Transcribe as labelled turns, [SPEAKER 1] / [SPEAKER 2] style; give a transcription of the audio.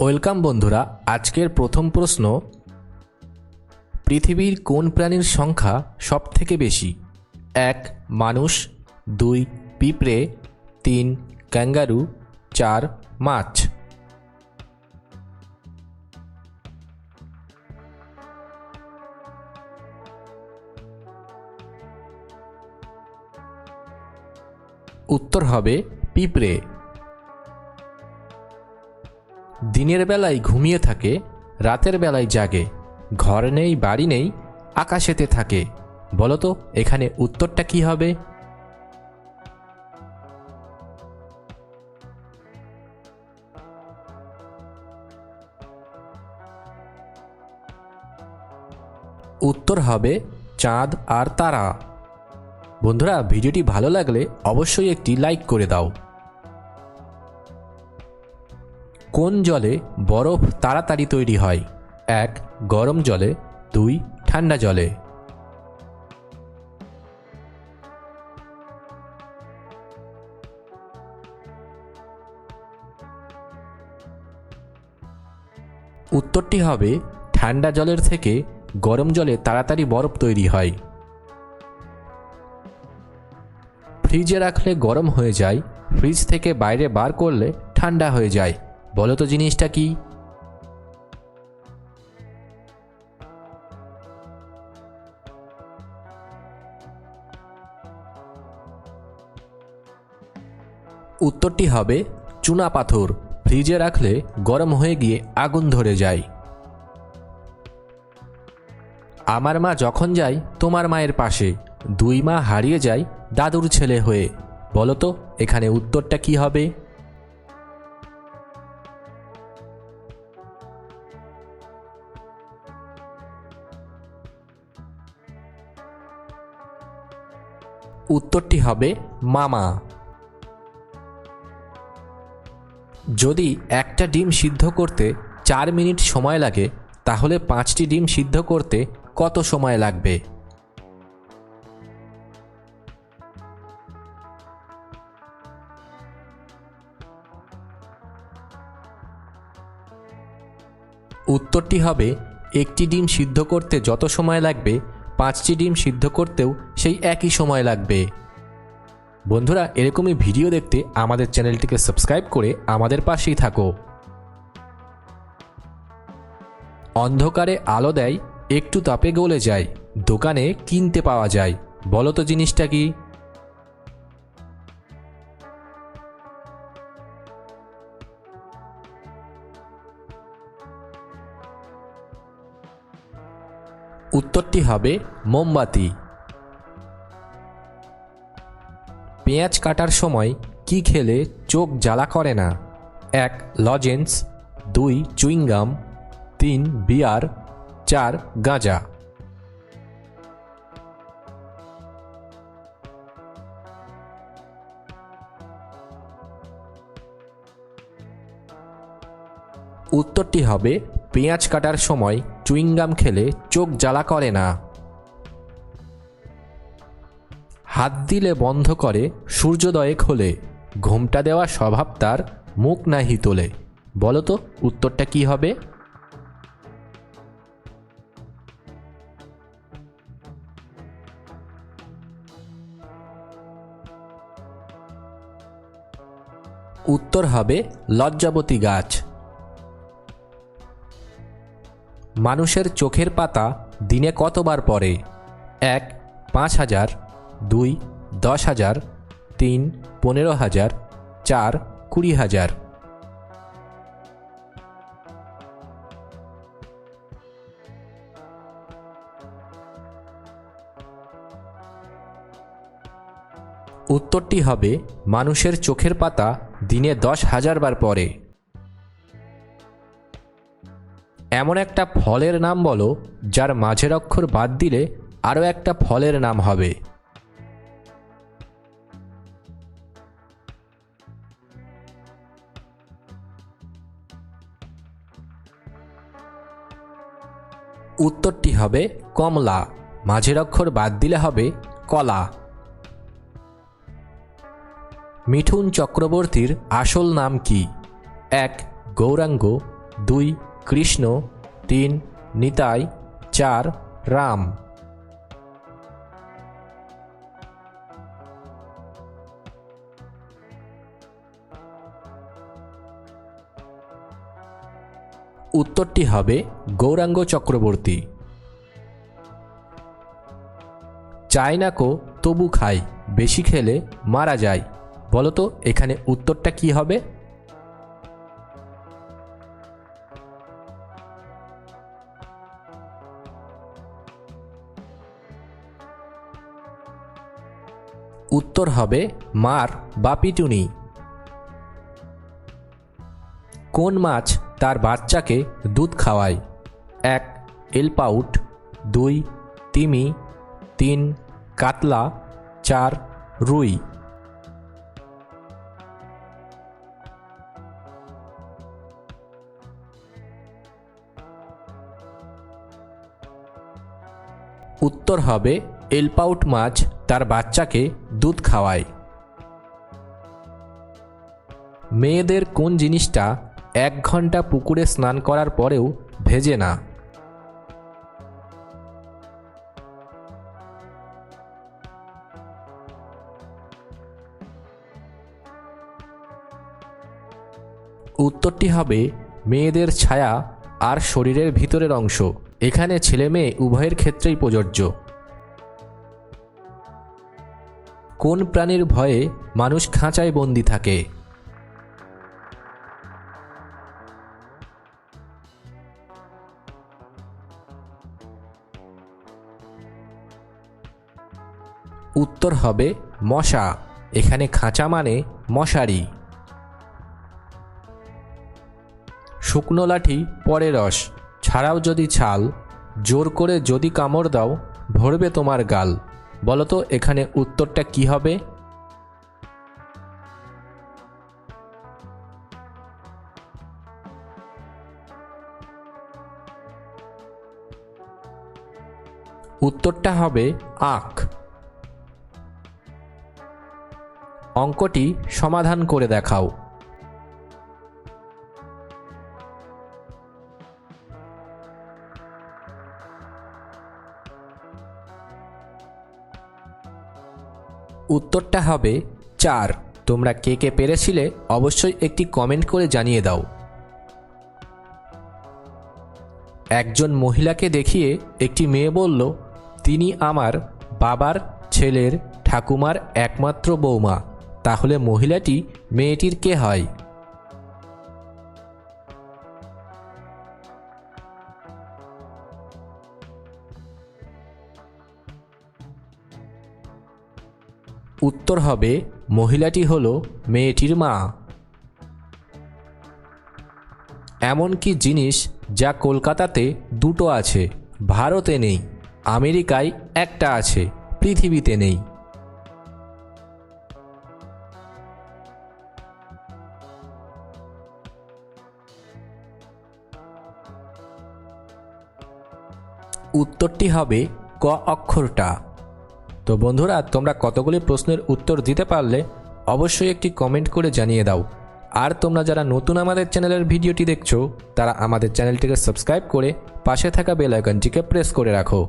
[SPEAKER 1] Welcome বন্ধুরা, আজকের প্রথম প্রশ্ন, পৃথিবীর কোন প্রাণীর সংখ্যা সবথেকে বেশি? এক, মানুষ, দুই, পিঁপড়ে, তিন, ক্যাঙ্গারু, চার, মাছ। উত্তর হবে পিঁপড়ে। দিনের বেলায় ঘুমিয়ে থাকে, রাতের বেলায় জাগে। ঘর নেই, বাড়ি নেই, আকাশেতে থাকে। বলো তো, এখানে উত্তরটা কি হবে? উত্তর হবে চাঁদ আর তারা। বন্ধুরা, ভিডিওটি ভালো লাগলে অবশ্যই একটি লাইক করে দাও। কোন জলে বরফ তাড়াতাড়ি তৈরি হয়? এক, গরম জলে। দুই, ঠান্ডা জলে। উত্তরটি হবে, ঠান্ডা জলের থেকে গরম জলে তাড়াতাড়ি বরফ তৈরি হয়। ফ্রিজে রাখলে গরম হয়ে যায়, ফ্রিজ থেকে বাইরে বার করলে ঠান্ডা হয়ে যায়। বলো তো জিনিসটা কি? উত্তরটি হবে, চুনা পাথর। ফ্রিজে রাখলে গরম হয়ে গিয়ে আগুন ধরে যায়। আমার মা যখন যায়, তোমার মায়ের পাশে। দুই মা হারিয়ে যায় দাদুর ছেলে হয়ে। বলো তো, এখানে উত্তরটা কি হবে? উত্তরটি হবে মামা। যদি একটা ডিম সিদ্ধ করতে চার মিনিট সময় লাগে, তাহলে পাঁচটি ডিম সিদ্ধ করতে কত সময় লাগবে? উত্তরটি হবে, একটি ডিম সিদ্ধ করতে যত সময় লাগবে, পাঁচটি ডিম সিদ্ধ করতেও সেই একই সময় লাগবে। বন্ধুরা, এরকমই ভিডিও দেখতে আমাদের চ্যানেলটিকে সাবস্ক্রাইব করে আমাদের পাশেই থাকো। অন্ধকারে আলো দেয়, একটু তাপে গলে যায়, দোকানে কিনতে পাওয়া যায়। বলো তো জিনিসটা কি? উত্তরটি হবে মোমবাতি। পেঁয়াজ কাটার সময় কি খেলে চোখ জ্বালা করে না? এক, লজেন্স। দুই, চুইংগাম। তিন, বিয়ার। চার, গাঁজা। উত্তরটি হবে, পেঁয়াজ কাটার সময় চুইংগাম খেলে চোখ জ্বালা করে না। হাত দিলে বন্ধ করে, সূর্যোদয়ে খোলে। ঘোমটা দেওয়া স্বভাব তার মুখ নাহি তোলে। বলো তো, উত্তরটা কি হবে? উত্তর হবে, লজ্জাবতী গাছ। মানুষের চোখের পাতা দিনে কতবার পড়ে? এক, পাঁচ হাজার। দুই, দশ হাজার, তিন, পনেরো হাজার, চার, কুড়ি হাজার। উত্তরটি হবে, মানুষের চোখের পাতা দিনে দশ হাজার বার পড়ে। এমন একটা ফলের নাম বলো, যার মাঝের অক্ষর বাদ দিলে আরও একটা ফলের নাম হবে। উত্তরটি হবে কমলা, মাঝের অক্ষর বাদ দিলে হবে কলা। মিঠুন চক্রবর্তীর আসল নাম কি? এক, গৌরাঙ্গ, দুই, কৃষ্ণ, তিন, নিতাই, চার, রাম। উত্তরটি হবে গৌরাঙ্গ চক্রবর্তী। চায় না কো তবু খাই বেশি খেলে মারা যায়। বলতো, এখানে উত্তরটা কি হবে? উত্তর হবে মার বা পিটুনি। কোন মাছ তার বাচ্চাকে দুধ খাওয়ায়। এক এলপাউট দুই, তিমি। তিন, কাতলা। চার, রুই। উত্তর হবে এলপাউট মাছ তার বাচ্চাকে দুধ খাওয়ায়। মেয়েদের কোন জিনিসটা এক ঘণ্টা পুকুরে স্নান করার পরেও ভেজে না। উত্তরটি হবে, মেয়েদের ছায়া আর শরীরের ভিতরের অংশ। এখানে ছেলে মেয়ে উভয়ের ক্ষেত্রেই প্রযোজ্য। কোন প্রাণীর ভয়ে মানুষ খাঁচায় বন্দি থাকে? উত্তর হবে মশা। এখানে খাঁচা মানে মশারি। শুকনো লাঠি, পরে রস। ছাড়াও যদি ছাল, জোর করে যদি কামড় দাও, ভরবে তোমার গাল। বলতো, এখানে উত্তরটা কি হবে? উত্তরটা হবে আখ। অঙ্কটি সমাধান করে দেখাও। উত্তরটা হবে চার। তোমরা কে কে পেরেছিলে অবশ্যই একটি কমেন্ট করে জানিয়ে দাও। একজন মহিলাকে দেখিয়ে একটি মেয়ে বলল, তিনি আমার বাবার ছেলের ঠাকুমার একমাত্র বৌমা। তাহলে মহিলাটি মেয়েটির কে হয়? উত্তর হবে, মহিলাটি হল মেয়েটির মা। এমন কি জিনিস যা কলকাতাতে দুটো আছে, ভারতে নেই, আমেরিকায় একটা আছে, পৃথিবীতে নেই। উত্তরটি হবে ক অক্ষরটা। তো বন্ধুরা, তোমরা কতগুলি প্রশ্নের উত্তর দিতে পারলে অবশ্যই একটি কমেন্ট করে জানিয়ে দাও। আর তোমরা যারা নতুন আমাদের চ্যানেলের ভিডিওটি দেখছ, তারা আমাদের চ্যানেলটিকে সাবস্ক্রাইব করে পাশে থাকা বেল আইকনটিকে প্রেস করে রাখো।